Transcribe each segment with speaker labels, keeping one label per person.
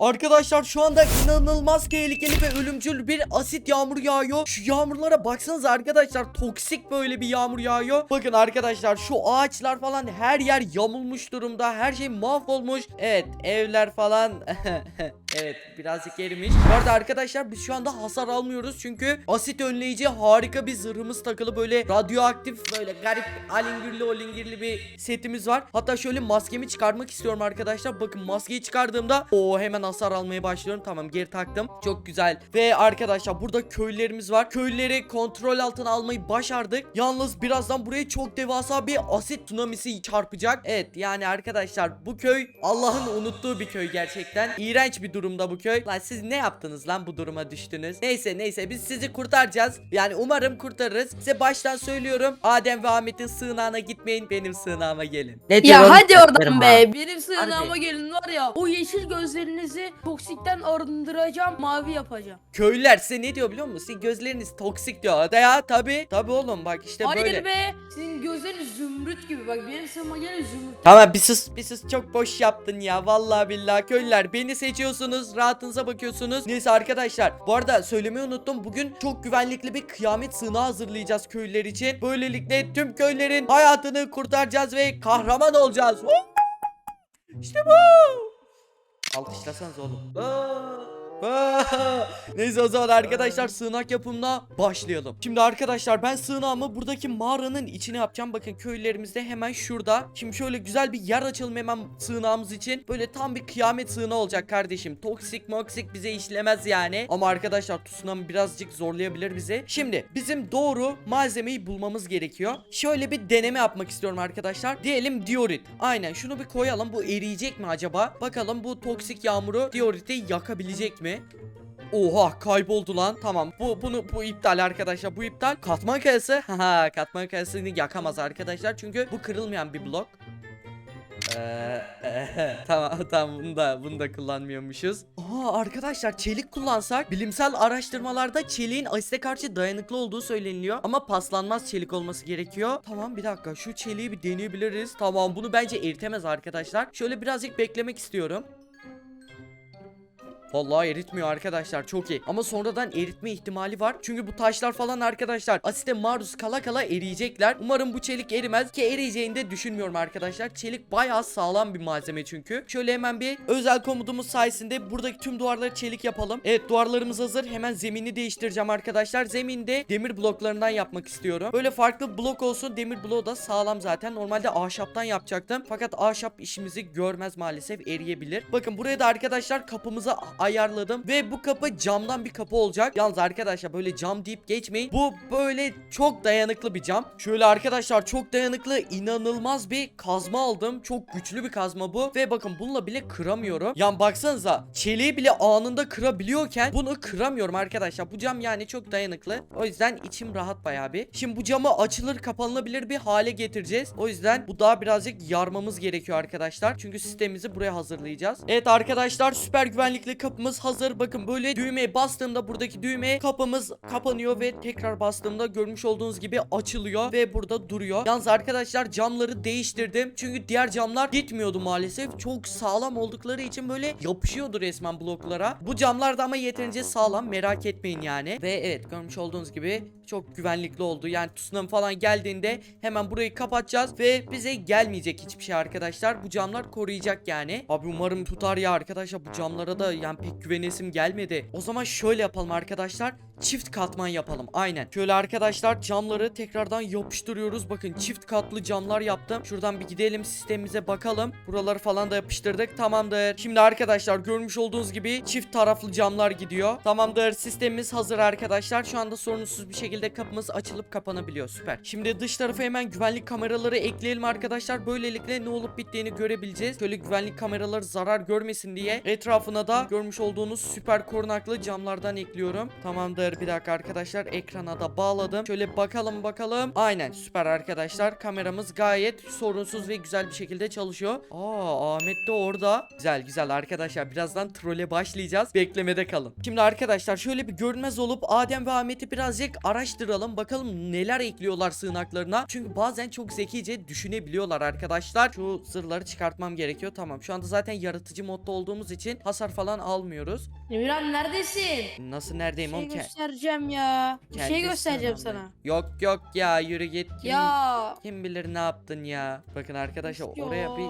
Speaker 1: Arkadaşlar şu anda inanılmaz tehlikeli ve ölümcül bir asit yağmur yağıyor. Şu yağmurlara baksanıza arkadaşlar toksik böyle bir yağmur yağıyor. Bakın arkadaşlar şu ağaçlar falan her yer yamulmuş durumda. Her şey mahvolmuş. Evet evler falan evet birazcık erimiş. Bu arada arkadaşlar biz şu anda hasar almıyoruz çünkü asit önleyici harika bir zırhımız takılı böyle radyoaktif böyle garip alingirli olingirli bir setimiz var. Hatta şöyle maskemi çıkarmak istiyorum arkadaşlar. Bakın maskeyi çıkardığımda o hemen hasar almaya başlıyorum. Tamam geri taktım. Çok güzel. Ve arkadaşlar burada köylülerimiz var. Köylüleri kontrol altına almayı başardık. Yalnız birazdan buraya çok devasa bir asit tsunamisi çarpacak. Evet yani arkadaşlar bu köy Allah'ın unuttuğu bir köy gerçekten. İğrenç bir durumda bu köy. Lan siz ne yaptınız lan bu duruma düştünüz? Neyse neyse biz sizi kurtaracağız. Yani umarım kurtarırız. Size baştan söylüyorum. Adem ve Ahmet'in sığınağına gitmeyin. Benim sığınağıma gelin.
Speaker 2: Ne diyor
Speaker 3: Ya
Speaker 2: oğlum
Speaker 3: hadi oradan be. Benim sığınağıma
Speaker 1: Harbi.
Speaker 3: gelin var ya. O yeşil gözlerinizi toksikten arındıracağım, mavi yapacağım.
Speaker 1: Köylüler size ne diyor biliyor musun? Sizin gözleriniz toksik diyor. Hadi ya tabi. Tabi oğlum bak işte
Speaker 3: Hayır
Speaker 1: böyle.
Speaker 3: be. Sizin gözleriniz zümrüt gibi. Bak benim sığınağıma gelin zümrüt.
Speaker 1: Tamam bir sus bir sus çok boş yaptın ya vallahi billahi köylüler beni seçiyorsunuz rahatınıza bakıyorsunuz neyse arkadaşlar bu arada söylemeyi unuttum bugün çok güvenlikli bir kıyamet sığınağı hazırlayacağız köylüler için böylelikle tüm köylerin hayatını kurtaracağız ve kahraman olacağız işte bu alkışlasanız oğlum Aa! Neyse o zaman arkadaşlar sığınak yapımına başlayalım. Şimdi arkadaşlar ben sığınağımı buradaki mağaranın içine yapacağım. Bakın köylerimiz de hemen şurada. Şimdi şöyle güzel bir yer açalım hemen sığınağımız için. Böyle tam bir kıyamet sığınağı olacak kardeşim. Toksik moksik bize işlemez yani. Ama arkadaşlar tsunami birazcık zorlayabilir bizi. Şimdi bizim doğru malzemeyi bulmamız gerekiyor. Şöyle bir deneme yapmak istiyorum arkadaşlar. Diyelim diorit. Aynen şunu bir koyalım. Bu eriyecek mi acaba? Bakalım bu toksik yağmuru dioriti yakabilecek mi? Oha kayboldu lan. Tamam. Bu bunu bu iptal arkadaşlar. Bu iptal. Katman kayası. Haha katman kayasını yakamaz arkadaşlar. Çünkü bu kırılmayan bir blok. Ee, tamam tamam bunu da bunu da kullanmıyormuşuz. Aa arkadaşlar çelik kullansak bilimsel araştırmalarda çeliğin asite karşı dayanıklı olduğu söyleniliyor ama paslanmaz çelik olması gerekiyor. Tamam bir dakika şu çeliği bir deneyebiliriz. Tamam bunu bence eritemez arkadaşlar. Şöyle birazcık beklemek istiyorum. Vallahi eritmiyor arkadaşlar çok iyi. Ama sonradan eritme ihtimali var. Çünkü bu taşlar falan arkadaşlar asite maruz kala kala eriyecekler. Umarım bu çelik erimez ki eriyeceğini de düşünmüyorum arkadaşlar. Çelik bayağı sağlam bir malzeme çünkü. Şöyle hemen bir özel komutumuz sayesinde buradaki tüm duvarları çelik yapalım. Evet duvarlarımız hazır. Hemen zemini değiştireceğim arkadaşlar. Zeminde demir bloklarından yapmak istiyorum. Böyle farklı blok olsun. Demir bloğu da sağlam zaten. Normalde ahşaptan yapacaktım. Fakat ahşap işimizi görmez maalesef eriyebilir. Bakın buraya da arkadaşlar kapımızı ayarladım ve bu kapı camdan bir kapı olacak. Yalnız arkadaşlar böyle cam deyip geçmeyin. Bu böyle çok dayanıklı bir cam. Şöyle arkadaşlar çok dayanıklı inanılmaz bir kazma aldım. Çok güçlü bir kazma bu ve bakın bununla bile kıramıyorum. Yani baksanıza çeliği bile anında kırabiliyorken bunu kıramıyorum arkadaşlar. Bu cam yani çok dayanıklı. O yüzden içim rahat bayağı bir. Şimdi bu camı açılır kapanılabilir bir hale getireceğiz. O yüzden bu daha birazcık yarmamız gerekiyor arkadaşlar. Çünkü sistemimizi buraya hazırlayacağız. Evet arkadaşlar süper güvenlikli kapımız hazır. Bakın böyle düğmeye bastığımda buradaki düğmeye kapımız kapanıyor ve tekrar bastığımda görmüş olduğunuz gibi açılıyor ve burada duruyor. Yalnız arkadaşlar camları değiştirdim. Çünkü diğer camlar gitmiyordu maalesef. Çok sağlam oldukları için böyle yapışıyordu resmen bloklara. Bu camlar da ama yeterince sağlam merak etmeyin yani. Ve evet görmüş olduğunuz gibi çok güvenlikli oldu. Yani tsunami falan geldiğinde hemen burayı kapatacağız ve bize gelmeyecek hiçbir şey arkadaşlar. Bu camlar koruyacak yani. Abi umarım tutar ya arkadaşlar bu camlara da yani pek güvenesim gelmedi. O zaman şöyle yapalım arkadaşlar. Çift katman yapalım. Aynen. Şöyle arkadaşlar camları tekrardan yapıştırıyoruz. Bakın çift katlı camlar yaptım. Şuradan bir gidelim sistemimize bakalım. Buraları falan da yapıştırdık. Tamamdır. Şimdi arkadaşlar görmüş olduğunuz gibi çift taraflı camlar gidiyor. Tamamdır. Sistemimiz hazır arkadaşlar. Şu anda sorunsuz bir şekilde kapımız açılıp kapanabiliyor. Süper. Şimdi dış tarafa hemen güvenlik kameraları ekleyelim arkadaşlar. Böylelikle ne olup bittiğini görebileceğiz. Şöyle güvenlik kameraları zarar görmesin diye etrafına da görmüş olduğunuz süper korunaklı camlardan ekliyorum. Tamamdır bir dakika arkadaşlar ekrana da bağladım. Şöyle bakalım bakalım. Aynen süper arkadaşlar kameramız gayet sorunsuz ve güzel bir şekilde çalışıyor. Aa Ahmet de orada. Güzel güzel arkadaşlar birazdan trole başlayacağız. Beklemede kalın. Şimdi arkadaşlar şöyle bir görünmez olup Adem ve Ahmet'i birazcık araştıralım. Bakalım neler ekliyorlar sığınaklarına. Çünkü bazen çok zekice düşünebiliyorlar arkadaşlar. Şu zırhları çıkartmam gerekiyor. Tamam şu anda zaten yaratıcı modda olduğumuz için hasar falan almıyoruz.
Speaker 3: Emirhan neredesin?
Speaker 1: Nasıl neredeyim
Speaker 3: şey
Speaker 1: oğlum? Ke-
Speaker 3: göstereceğim ya. Bir şey
Speaker 1: Kendisi
Speaker 3: göstereceğim sana.
Speaker 1: Yok yok ya yürü git. Kim,
Speaker 3: Ya.
Speaker 1: kim bilir ne yaptın ya. Bakın arkadaşlar
Speaker 3: ya.
Speaker 1: oraya bir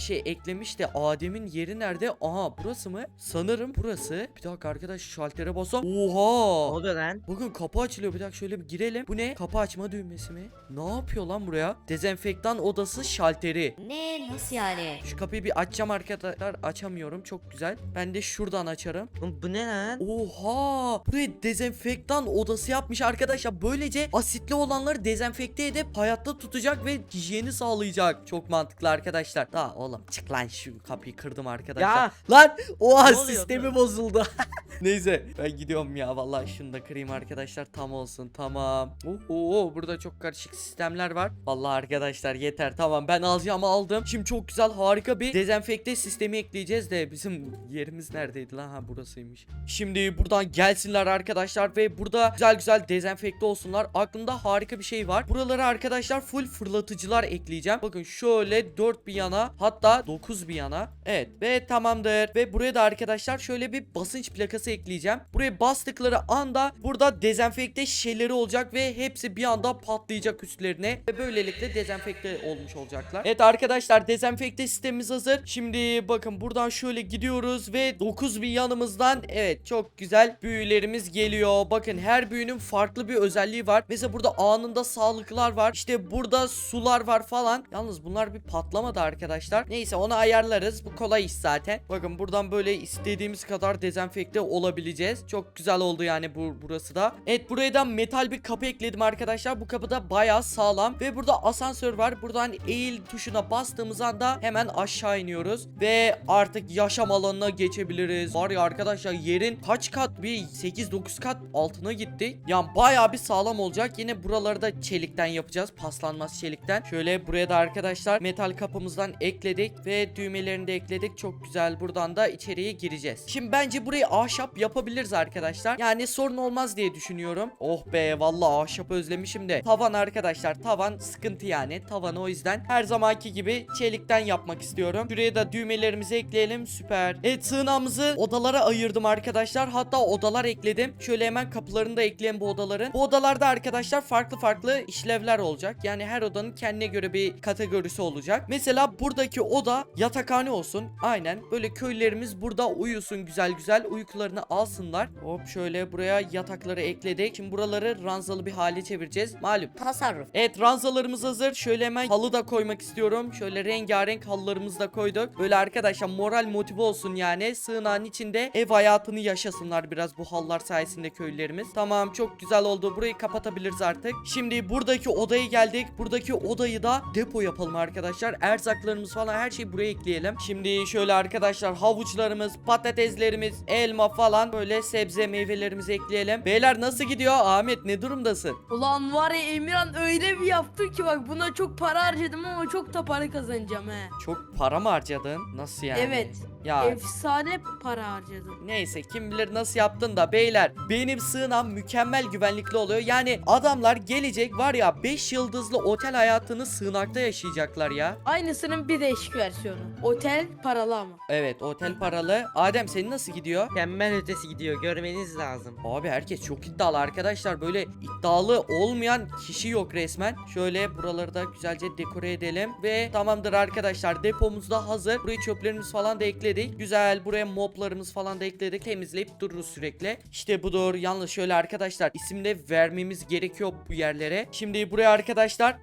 Speaker 1: bir şey eklemiş de Adem'in yeri nerede? Aha burası mı? Sanırım burası. Bir dakika arkadaş şaltere basam. Oha!
Speaker 2: oluyor lan?
Speaker 1: Bakın kapı açılıyor. Bir dakika şöyle bir girelim. Bu ne? Kapı açma düğmesi mi? Ne yapıyor lan buraya? Dezenfektan odası şalteri.
Speaker 4: Ne? Nasıl yani?
Speaker 1: Şu kapıyı bir açacağım arkadaşlar. Açamıyorum. Çok güzel. Ben de şuradan açarım.
Speaker 2: Oğlum bu ne lan?
Speaker 1: Oha! Buraya dezenfektan odası yapmış arkadaşlar. Böylece asitli olanları dezenfekte edip hayatta tutacak ve hijyeni sağlayacak. Çok mantıklı arkadaşlar. Daha oğlum çık lan şu kapıyı kırdım arkadaşlar.
Speaker 2: Ya.
Speaker 1: Lan oha
Speaker 2: oluyor
Speaker 1: sistemi
Speaker 2: lan?
Speaker 1: bozuldu. Neyse ben gidiyorum ya vallahi şunu da kırayım arkadaşlar tam olsun tamam. Oo burada çok karışık sistemler var. Vallahi arkadaşlar yeter tamam ben alacağımı aldım. Şimdi çok güzel harika bir dezenfekte sistemi ekleyeceğiz de bizim yerimiz neredeydi lan ha burasıymış. Şimdi buradan gelsinler arkadaşlar ve burada güzel güzel dezenfekte olsunlar. Aklımda harika bir şey var. Buralara arkadaşlar full fırlatıcılar ekleyeceğim. Bakın şöyle 4 bir yana hatta 9 bir yana. Evet ve tamamdır. Ve buraya da arkadaşlar şöyle bir basınç plakası ekleyeceğim. Buraya bastıkları anda burada dezenfekte şişeleri olacak ve hepsi bir anda patlayacak üstlerine. Ve böylelikle dezenfekte olmuş olacaklar. Evet arkadaşlar dezenfekte sistemimiz hazır. Şimdi bakın buradan şöyle gidiyoruz ve 9 bir yanımızdan evet çok güzel büyülerimiz geliyor. Bakın her büyünün farklı bir özelliği var. Mesela burada anında sağlıklar var. İşte burada sular var falan. Yalnız bunlar bir patlamadı arkadaşlar. Neyse onu ayarlarız. Bu kolay iş zaten. Bakın buradan böyle istediğimiz kadar dezenfekte olabileceğiz. Çok güzel oldu yani bu burası da. Evet buraya da metal bir kapı ekledim arkadaşlar. Bu kapı da bayağı sağlam ve burada asansör var. Buradan eğil tuşuna bastığımız anda hemen aşağı iniyoruz ve artık yaşam alanına geçebiliriz. Var ya arkadaşlar yerin kaç kat bir 8-9 kat altına gitti. Yani bayağı bir sağlam olacak. Yine buraları da çelikten yapacağız. Paslanmaz çelikten. Şöyle buraya da arkadaşlar metal kapımızdan ekledik ve düğmelerini de ekledik. Çok güzel. Buradan da içeriye gireceğiz. Şimdi bence burayı ahşap yapabiliriz arkadaşlar. Yani sorun olmaz diye düşünüyorum. Oh be vallahi ahşap özlemişim de. Tavan arkadaşlar. Tavan sıkıntı yani. Tavanı o yüzden her zamanki gibi çelikten yapmak istiyorum. Şuraya da düğmelerimizi ekleyelim. Süper. Evet sığınağımızı odalara ayırdım arkadaşlar. Hatta odalar ekledim. Şöyle hemen kapılarını da ekleyelim bu odaların. Bu odalarda arkadaşlar farklı farklı işlevler olacak. Yani her odanın kendine göre bir kategorisi olacak. Mesela buradaki oda yatakhane olsun. Aynen. Böyle köylerimiz burada uyusun güzel güzel. Uykularını alsınlar. Hop şöyle buraya yatakları ekledik. Şimdi buraları ranzalı bir hale çevireceğiz. Malum
Speaker 4: Tasarruf.
Speaker 1: Evet ranzalarımız hazır. Şöyle hemen halı da koymak istiyorum. Şöyle rengarenk halılarımızı da koyduk. Böyle arkadaşlar moral motive olsun yani. Sığınağın içinde ev hayatını yaşasınlar biraz bu halılar sayesinde köylülerimiz. Tamam çok güzel oldu. Burayı kapatabiliriz artık. Şimdi buradaki odaya geldik. Buradaki odayı da depo yapalım arkadaşlar. Erzaklarımız falan her şeyi buraya ekleyelim. Şimdi şöyle arkadaşlar havuçlarımız, patateslerimiz, elma falan böyle sebze meyvelerimizi ekleyelim. Beyler nasıl gidiyor? Ahmet ne durumdasın?
Speaker 3: Ulan var ya Emirhan öyle bir yaptı ki bak buna çok para harcadım ama çok da para kazanacağım he.
Speaker 1: Çok para mı harcadın? Nasıl yani?
Speaker 3: Evet.
Speaker 1: Ya
Speaker 3: Efsane para harcadım.
Speaker 1: neyse kim bilir nasıl yaptın da beyler benim sığınağım mükemmel güvenlikli oluyor. Yani adamlar gelecek var ya 5 yıldızlı otel hayatını sığınakta yaşayacaklar ya.
Speaker 3: Aynısının bir değişik versiyonu. Otel paralı ama.
Speaker 1: Evet otel paralı. Adem senin nasıl gidiyor?
Speaker 2: Mükemmel ötesi gidiyor görmeniz lazım.
Speaker 1: Abi herkes çok iddialı arkadaşlar. Böyle iddialı olmayan kişi yok resmen. Şöyle buraları da güzelce dekore edelim. Ve tamamdır arkadaşlar depomuz da hazır. Buraya çöplerimiz falan da ekledik. Güzel buraya moblarımız falan da ekledik. Temizleyip dururuz sürekli. İşte budur. Yalnız şöyle arkadaşlar isim de vermemiz gerekiyor bu yerlere. Şimdi buraya arkadaşlar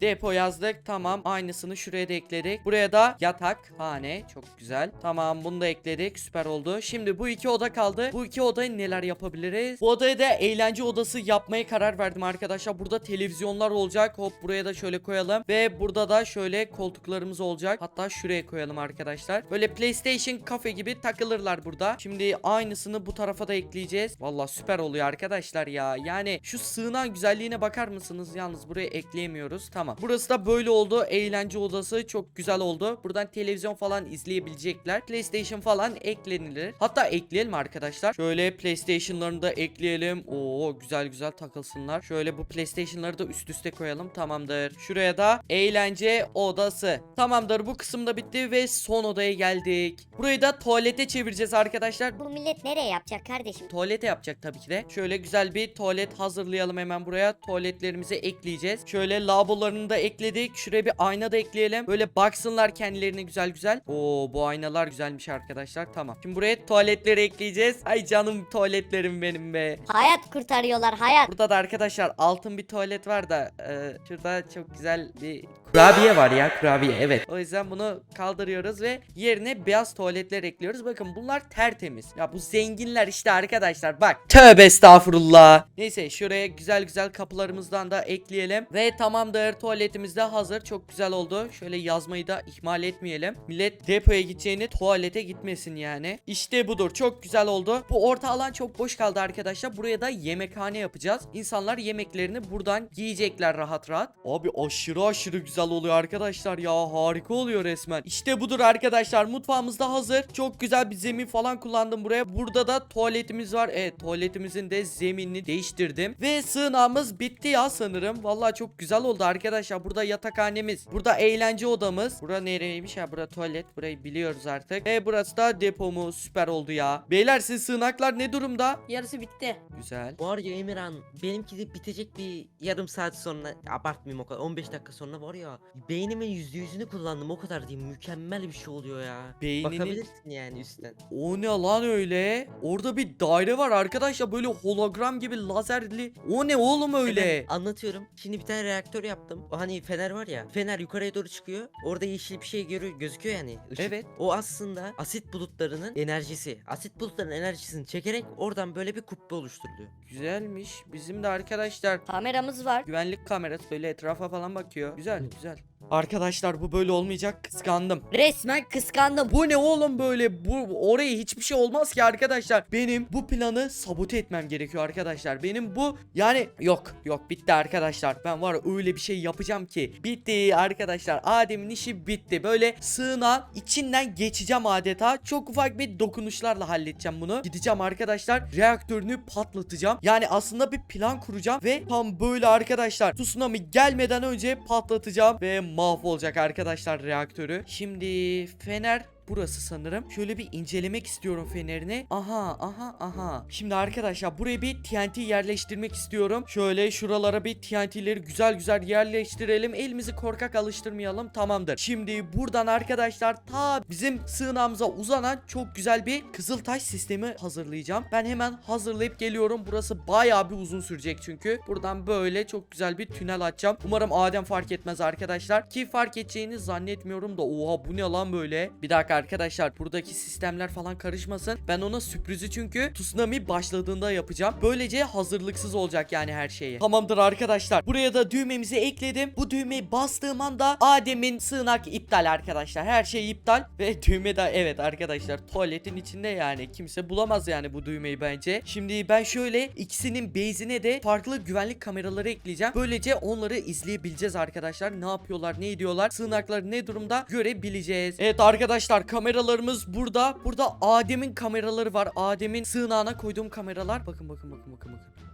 Speaker 1: Depo yazdık. Tamam. Aynısını şuraya da ekledik. Buraya da yatak, hane. Çok güzel. Tamam bunu da ekledik. Süper oldu. Şimdi bu iki oda kaldı. Bu iki odaya neler yapabiliriz? Bu odaya da eğlence odası yapmaya karar verdim arkadaşlar. Burada televizyonlar olacak. Hop buraya da şöyle koyalım. Ve burada da şöyle koltuklarımız olacak. Hatta şuraya koyalım arkadaşlar. Böyle PlayStation kafe gibi takılırlar burada. Şimdi aynısını bu tarafa da ekleyeceğiz. Valla süper oluyor arkadaşlar ya. Yani şu sığınan güzelliğine bakar mısınız? Yalnız buraya ekleyemiyoruz. Tamam. Burası da böyle oldu. Eğlence odası çok güzel oldu. Buradan televizyon falan izleyebilecekler. PlayStation falan eklenilir. Hatta ekleyelim arkadaşlar. Şöyle PlayStation'larını da ekleyelim. Oo güzel güzel takılsınlar. Şöyle bu PlayStation'ları da üst üste koyalım. Tamamdır. Şuraya da eğlence odası. Tamamdır. Bu kısım da bitti ve son odaya geldik. Burayı da tuvalete çevireceğiz arkadaşlar.
Speaker 4: Bu millet nereye yapacak kardeşim?
Speaker 1: Tuvalete yapacak tabii ki de. Şöyle güzel bir tuvalet hazırlayalım hemen buraya. Tuvaletlerimizi ekleyeceğiz. Şöyle lavabolarını da ekledik. Şuraya bir ayna da ekleyelim. Böyle baksınlar kendilerine güzel güzel. Oo bu aynalar güzelmiş arkadaşlar. Tamam. Şimdi buraya tuvaletleri ekleyeceğiz. Ay canım tuvaletlerim benim be.
Speaker 4: Hayat kurtarıyorlar hayat.
Speaker 1: Burada da arkadaşlar altın bir tuvalet var da e, şurada çok güzel bir kurabiye var ya kurabiye evet. O yüzden bunu kaldırıyoruz ve yerine beyaz tuvaletler ekliyoruz. Bakın bunlar tertemiz. Ya bu zenginler işte arkadaşlar bak. Tövbe estağfurullah. Neyse şuraya güzel güzel kapılarımızdan da ekleyelim. Ve tamamdır tuvaletimiz de hazır. Çok güzel oldu. Şöyle yazmayı da ihmal etmeyelim. Millet depoya gideceğini tuvalete gitmesin yani. İşte budur. Çok güzel oldu. Bu orta alan çok boş kaldı arkadaşlar. Buraya da yemekhane yapacağız. İnsanlar yemeklerini buradan yiyecekler rahat rahat. Abi aşırı aşırı güzel oluyor arkadaşlar ya. Harika oluyor resmen. İşte budur arkadaşlar. Mutfağımız da hazır. Çok güzel bir zemin falan kullandım buraya. Burada da tuvaletimiz var. Evet tuvaletimizin de zeminini değiştirdim. Ve sığınağımız bitti ya sanırım. Vallahi çok güzel oldu arkadaşlar. Burada yatakhanemiz. Burada eğlence odamız. Bura nereymiş ha? Bura tuvalet. Burayı biliyoruz artık. Ve burası da depomuz. Süper oldu ya. Beyler siz sığınaklar ne durumda?
Speaker 3: Yarısı bitti.
Speaker 1: Güzel.
Speaker 2: Var ya Emirhan benimki de bitecek bir yarım saat sonra abartmayayım o kadar 15 dakika sonra var ya beynimin yüzde yüzünü kullandım o kadar değil mükemmel bir şey oluyor ya.
Speaker 1: Beynini
Speaker 2: Bakabilirsin yani üstten.
Speaker 1: O ne lan öyle? Orada bir daire var arkadaşlar böyle hologram gibi lazerli. O ne oğlum öyle?
Speaker 2: Ben anlatıyorum. Şimdi bir tane reaktör yaptım. O hani fener var ya. Fener yukarıya doğru çıkıyor. Orada yeşil bir şey görü gözüküyor yani. ışık.
Speaker 1: Evet.
Speaker 2: O aslında asit bulutlarının enerjisi. Asit bulutlarının enerjisini çekerek oradan böyle bir kubbe oluşturuluyor.
Speaker 1: Güzelmiş. Bizim de arkadaşlar
Speaker 4: Kameramız var.
Speaker 1: güvenlik kamerası böyle etrafa falan bakıyor. Güzel güzel. Arkadaşlar bu böyle olmayacak. Kıskandım.
Speaker 4: Resmen kıskandım.
Speaker 1: Bu ne oğlum böyle? Bu oraya hiçbir şey olmaz ki arkadaşlar. Benim bu planı sabote etmem gerekiyor arkadaşlar. Benim bu yani yok yok bitti arkadaşlar. Ben var öyle bir şey yapacağım ki. Bitti arkadaşlar. Adem'in işi bitti. Böyle sığına içinden geçeceğim adeta. Çok ufak bir dokunuşlarla halledeceğim bunu. Gideceğim arkadaşlar. Reaktörünü patlatacağım. Yani aslında bir plan kuracağım ve tam böyle arkadaşlar tsunami gelmeden önce patlatacağım ve mahvolacak arkadaşlar reaktörü. Şimdi fener burası sanırım. Şöyle bir incelemek istiyorum fenerini. Aha aha aha. Şimdi arkadaşlar buraya bir TNT yerleştirmek istiyorum. Şöyle şuralara bir TNT'leri güzel güzel yerleştirelim. Elimizi korkak alıştırmayalım. Tamamdır. Şimdi buradan arkadaşlar ta bizim sığınağımıza uzanan çok güzel bir kızıltaş sistemi hazırlayacağım. Ben hemen hazırlayıp geliyorum. Burası bayağı bir uzun sürecek çünkü. Buradan böyle çok güzel bir tünel açacağım. Umarım Adem fark etmez arkadaşlar. Ki fark edeceğini zannetmiyorum da. Oha bu ne lan böyle? Bir dakika arkadaşlar buradaki sistemler falan karışmasın. Ben ona sürprizi çünkü tsunami başladığında yapacağım. Böylece hazırlıksız olacak yani her şeyi. Tamamdır arkadaşlar. Buraya da düğmemizi ekledim. Bu düğmeyi bastığım anda Adem'in sığınak iptal arkadaşlar. Her şey iptal ve düğme de evet arkadaşlar tuvaletin içinde yani kimse bulamaz yani bu düğmeyi bence. Şimdi ben şöyle ikisinin base'ine de farklı güvenlik kameraları ekleyeceğim. Böylece onları izleyebileceğiz arkadaşlar. Ne yapıyorlar, ne ediyorlar, sığınaklar ne durumda görebileceğiz. Evet arkadaşlar kameralarımız burada. Burada Adem'in kameraları var. Adem'in sığınağına koyduğum kameralar. Bakın bakın bakın bakın bakın.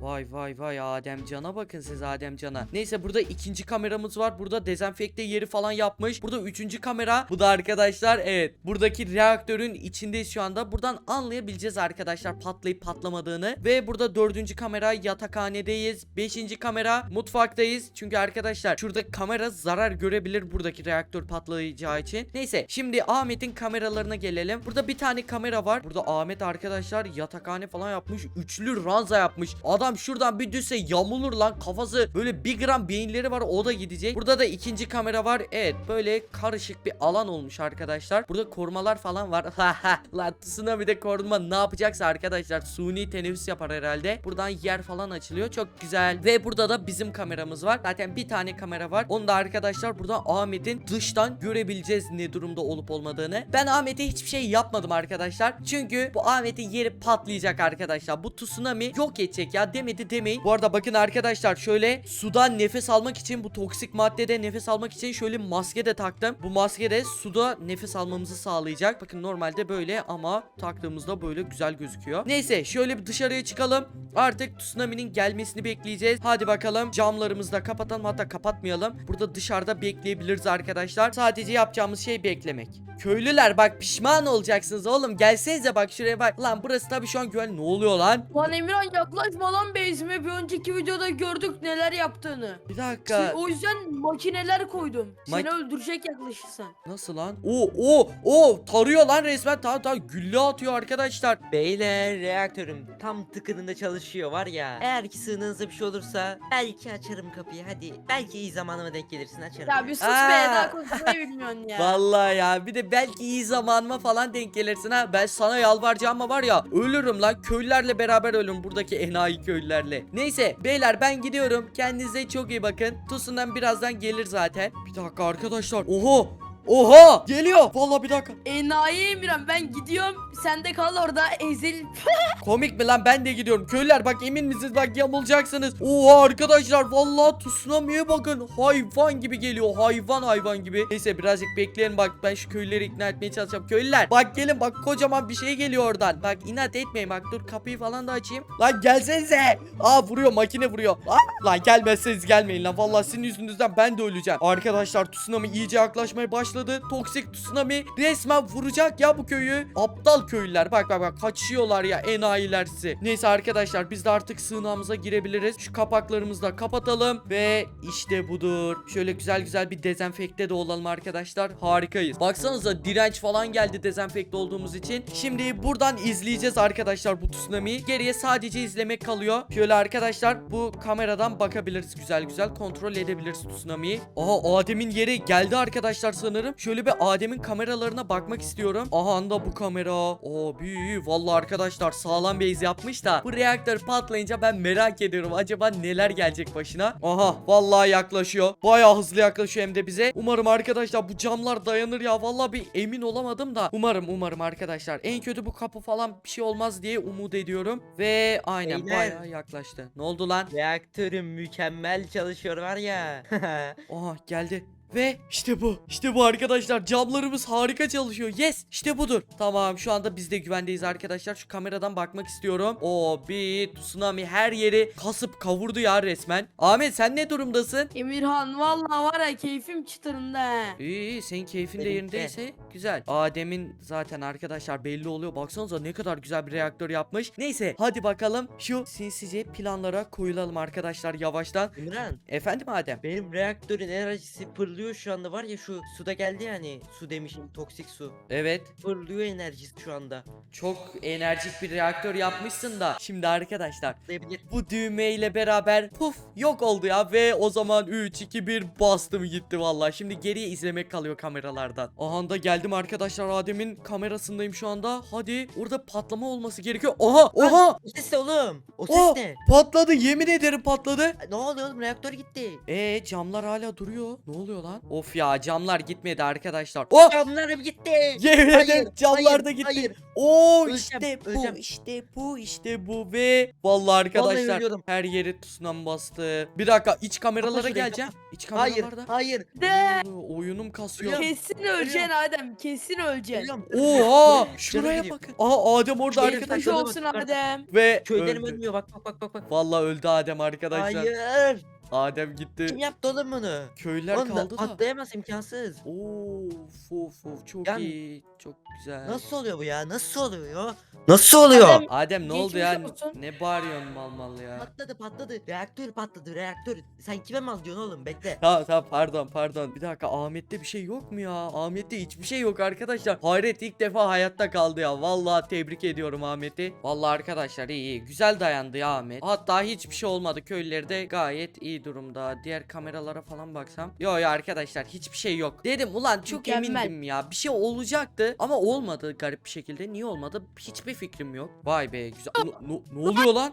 Speaker 1: Vay vay vay Adem Can'a bakın siz Adem Can'a. Neyse burada ikinci kameramız var. Burada dezenfekte yeri falan yapmış. Burada üçüncü kamera. Bu da arkadaşlar evet. Buradaki reaktörün içindeyiz şu anda. Buradan anlayabileceğiz arkadaşlar patlayıp patlamadığını. Ve burada dördüncü kamera yatakhanedeyiz. Beşinci kamera mutfaktayız. Çünkü arkadaşlar şurada kamera zarar görebilir buradaki reaktör patlayacağı için. Neyse şimdi Ahmet'in kameralarına gelelim. Burada bir tane kamera var. Burada Ahmet arkadaşlar yatakhane falan yapmış. Üçlü ranza yapmış. Adam adam şuradan bir düşse yamulur lan. Kafası böyle bir gram beyinleri var o da gidecek. Burada da ikinci kamera var. Evet böyle karışık bir alan olmuş arkadaşlar. Burada korumalar falan var. lan tsunami de koruma ne yapacaksa arkadaşlar suni teneffüs yapar herhalde. Buradan yer falan açılıyor. Çok güzel. Ve burada da bizim kameramız var. Zaten bir tane kamera var. Onu da arkadaşlar burada Ahmet'in dıştan görebileceğiz ne durumda olup olmadığını. Ben Ahmet'e hiçbir şey yapmadım arkadaşlar. Çünkü bu Ahmet'in yeri patlayacak arkadaşlar. Bu tsunami yok edecek ya demedi demeyin. Bu arada bakın arkadaşlar şöyle sudan nefes almak için bu toksik maddede nefes almak için şöyle maske de taktım. Bu maske de suda nefes almamızı sağlayacak. Bakın normalde böyle ama taktığımızda böyle güzel gözüküyor. Neyse şöyle bir dışarıya çıkalım. Artık tsunami'nin gelmesini bekleyeceğiz. Hadi bakalım camlarımızı da kapatalım hatta kapatmayalım. Burada dışarıda bekleyebiliriz arkadaşlar. Sadece yapacağımız şey beklemek. Köylüler bak pişman olacaksınız oğlum. Gelsenize bak şuraya bak. Lan burası tabii şu an güven. Ne oluyor lan?
Speaker 3: Lan Emirhan yaklaşma lan base'ime bir önceki videoda gördük neler yaptığını.
Speaker 1: Bir dakika.
Speaker 3: o yüzden makineler koydum. Seni
Speaker 1: Mak-
Speaker 3: öldürecek yaklaşırsan.
Speaker 1: Nasıl lan? Oo oo oo tarıyor lan resmen. Tamam tamam gülle atıyor arkadaşlar.
Speaker 2: Beyler reaktörüm tam tıkınında çalışıyor var ya. Eğer ki sığınığınızda bir şey olursa belki açarım kapıyı hadi. Belki iyi zamanıma denk gelirsin açarım.
Speaker 3: Ya bir sus
Speaker 1: Aa.
Speaker 3: be daha konuşmayı bilmiyorsun ya.
Speaker 1: Vallahi ya bir de belki iyi zamanıma falan denk gelirsin ha. Ben sana yalvaracağım ama var ya ölürüm lan. Köylülerle beraber ölürüm buradaki enayi köylülerle. Neyse beyler ben gidiyorum. Kendinize çok iyi bakın. Tusundan birazdan gelir zaten. Bir dakika arkadaşlar. Oha! Oha! Geliyor. Vallahi bir dakika.
Speaker 3: Enayi Emirhan ben gidiyorum. Sen de kal orada ezil.
Speaker 1: Komik mi lan ben de gidiyorum. Köylüler bak emin misiniz bak yamulacaksınız. Oha arkadaşlar vallahi tsunami'ye bakın. Hayvan gibi geliyor. Hayvan hayvan gibi. Neyse birazcık bekleyin bak ben şu köylüleri ikna etmeye çalışacağım. Köylüler bak gelin bak kocaman bir şey geliyor oradan. Bak inat etmeyin bak dur kapıyı falan da açayım. Lan gelsenize. Aa vuruyor makine vuruyor. Aa, lan gelmezseniz gelmeyin lan. Vallahi sizin yüzünüzden ben de öleceğim. Arkadaşlar tsunami iyice yaklaşmaya başladı. Toksik tsunami resmen vuracak ya bu köyü. Aptal köylüler bak bak bak kaçıyorlar ya enayiler sizi. Neyse arkadaşlar biz de artık sığınağımıza girebiliriz. Şu kapaklarımızı da kapatalım ve işte budur. Şöyle güzel güzel bir dezenfekte de olalım arkadaşlar. Harikayız. Baksanıza direnç falan geldi dezenfekte olduğumuz için. Şimdi buradan izleyeceğiz arkadaşlar bu tsunami'yi. Geriye sadece izlemek kalıyor. Şöyle arkadaşlar bu kameradan bakabiliriz güzel güzel kontrol edebiliriz tsunami'yi. Aha Adem'in yeri geldi arkadaşlar sanırım. Şöyle bir Adem'in kameralarına bakmak istiyorum. Aha anda bu kamera. Abi vallahi arkadaşlar sağlam base yapmış da bu reaktör patlayınca ben merak ediyorum. Acaba neler gelecek başına? Aha vallahi yaklaşıyor. Bayağı hızlı yaklaşıyor hem de bize. Umarım arkadaşlar bu camlar dayanır ya. Vallahi bir emin olamadım da. Umarım umarım arkadaşlar. En kötü bu kapı falan bir şey olmaz diye umut ediyorum. Ve aynen
Speaker 2: Beyler.
Speaker 1: bayağı yaklaştı. Ne oldu lan?
Speaker 2: Reaktörüm mükemmel çalışıyor var ya.
Speaker 1: Aha geldi. Ve işte bu. İşte bu arkadaşlar. Camlarımız harika çalışıyor. Yes. işte budur. Tamam şu anda biz de güvendeyiz arkadaşlar. Şu kameradan bakmak istiyorum. O bir tsunami her yeri kasıp kavurdu ya resmen. Ahmet sen ne durumdasın?
Speaker 3: Emirhan vallahi var ya keyfim çıtırında.
Speaker 1: İyi iyi senin keyfin de
Speaker 2: Benimki.
Speaker 1: yerindeyse güzel. Adem'in zaten arkadaşlar belli oluyor. Baksanıza ne kadar güzel bir reaktör yapmış. Neyse hadi bakalım şu sinsice planlara koyulalım arkadaşlar yavaştan.
Speaker 2: İmran
Speaker 1: Efendim Adem?
Speaker 2: benim reaktörün enerjisi fırlıyor şu anda var ya şu suda geldi yani su demişim toksik su.
Speaker 1: Evet.
Speaker 2: Fırlıyor enerjisi şu anda.
Speaker 1: Çok enerjik bir reaktör yapmışsın da. Şimdi arkadaşlar
Speaker 2: Diyebilir.
Speaker 1: bu düğmeyle beraber puf yok oldu ya ve o zaman 3 2 1 bastım gitti vallahi. Şimdi geriye izlemek kalıyor kameralardan. Aha da geldim arkadaşlar Adem'in kamerasındayım şu anda. Hadi orada patlama olması gerekiyor. Oha oha
Speaker 2: O ses ne oğlum? O ses
Speaker 1: Oh!
Speaker 2: ne?
Speaker 1: patladı yemin ederim patladı.
Speaker 2: Ne oluyor oğlum reaktör gitti.
Speaker 1: E camlar hala duruyor. Ne oluyor lan? Of ya camlar gitmedi arkadaşlar. Oh!
Speaker 2: Camlarım gitti.
Speaker 1: Yemin ederim camlar
Speaker 2: hayır,
Speaker 1: da gitti.
Speaker 2: hayır.
Speaker 1: Oo
Speaker 2: Öleceğim,
Speaker 1: işte bu
Speaker 2: öleceğim.
Speaker 1: işte bu işte bu ve vallahi arkadaşlar
Speaker 2: ölüyorum.
Speaker 1: her yeri tsunami bastı. Bir dakika iç kameralara
Speaker 2: şurayı,
Speaker 1: geleceğim. İç
Speaker 2: Hayır,
Speaker 1: kameralarda.
Speaker 2: hayır.
Speaker 3: De
Speaker 1: Oo, oyunum kasıyor.
Speaker 3: Kesin öleceksin Adem kesin öleceksin.
Speaker 2: Ölüyorum.
Speaker 1: Oha şuraya
Speaker 2: gidiyor.
Speaker 1: bakın. Aha Adem orada
Speaker 3: Geçmiş
Speaker 2: Şurada
Speaker 3: olsun. Adem.
Speaker 1: ve
Speaker 2: Köylerim
Speaker 1: öldü.
Speaker 2: ölmüyor bak bak bak bak bak.
Speaker 1: Vallahi öldü Adem arkadaşlar.
Speaker 2: Hayır.
Speaker 1: Adem gitti.
Speaker 2: Kim yaptı oğlum bunu?
Speaker 1: Köylüler
Speaker 2: Oğlum da
Speaker 1: kaldı da.
Speaker 2: patlayamaz imkansız.
Speaker 1: Of of of çok
Speaker 2: Yani-
Speaker 1: iyi. çok güzel.
Speaker 2: Nasıl oluyor bu ya? Nasıl oluyor? Nasıl oluyor?
Speaker 3: Adem-
Speaker 1: Adem ne oldu ya?
Speaker 3: Geçmiş olsun.
Speaker 1: Ne bağırıyorsun mal mal ya?
Speaker 2: Patladı patladı. Reaktör patladı reaktör. Sen kime mal diyorsun oğlum bekle.
Speaker 1: Tamam tamam pardon pardon. Bir dakika Ahmet'te bir şey yok mu ya? Ahmet'te hiçbir şey yok arkadaşlar. Hayret ilk defa hayatta kaldı ya. Vallahi tebrik ediyorum Ahmet'i. Vallahi arkadaşlar iyi iyi. Güzel dayandı ya Ahmet. Hatta hiçbir şey olmadı. Köylüleri de gayet iyi durumda. Diğer kameralara falan baksam. Yo yo arkadaşlar hiçbir şey yok. Dedim ulan çok
Speaker 3: Mükemmel.
Speaker 1: emindim ya. Bir şey olacaktı ama olmadı garip bir şekilde. Niye olmadı? Hiçbir fikrim yok. Vay be güzel. Ne, ne- ne oluyor lan?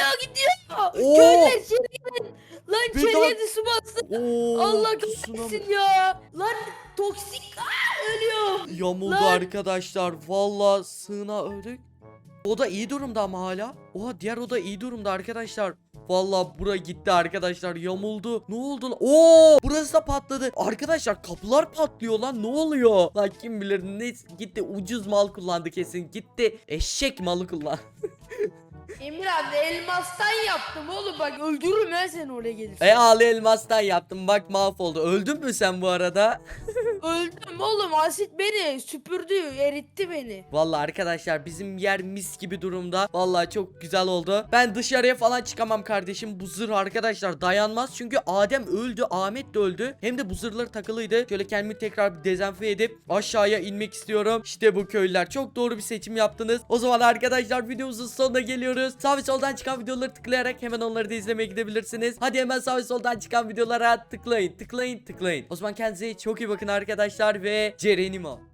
Speaker 3: Ya gidiyor.
Speaker 1: Oo!
Speaker 3: Köyler girin. Lan
Speaker 1: Bir
Speaker 3: de su bastı.
Speaker 1: Oo,
Speaker 3: Allah kahretsin ya. Lan toksik. Aa, ölüyor.
Speaker 1: Yamuldu
Speaker 3: Lan.
Speaker 1: arkadaşlar. Vallahi sığına öldük. O da iyi durumda ama hala. Oha diğer oda iyi durumda arkadaşlar. Vallahi bura gitti arkadaşlar yamuldu. Ne oldu? Oo burası da patladı. Arkadaşlar kapılar patlıyor lan ne oluyor? Lan kim bilir ne gitti ucuz mal kullandı kesin. Gitti eşek malı kullan.
Speaker 3: Emir abi elmastan yaptım oğlum bak öldürürüm ben seni oraya gelirsen.
Speaker 1: E ağlı elmastan yaptım bak mahvoldu. Öldün mü sen bu arada?
Speaker 3: Öldüm oğlum asit beni süpürdü eritti beni.
Speaker 1: Vallahi arkadaşlar bizim yer mis gibi durumda. Vallahi çok güzel oldu. Ben dışarıya falan çıkamam kardeşim. Bu zırh arkadaşlar dayanmaz. Çünkü Adem öldü, Ahmet de öldü. Hem de bu zırhları takılıydı. Şöyle kendimi tekrar bir dezenfe edip aşağıya inmek istiyorum. İşte bu köylüler. Çok doğru bir seçim yaptınız. O zaman arkadaşlar videomuzun sonuna geliyoruz. Sağ ve soldan çıkan videoları tıklayarak hemen onları da izlemeye gidebilirsiniz. Hadi hemen sağ ve soldan çıkan videolara tıklayın, tıklayın, tıklayın. O zaman kendinize çok iyi bakın arkadaşlar ve Cerenimo.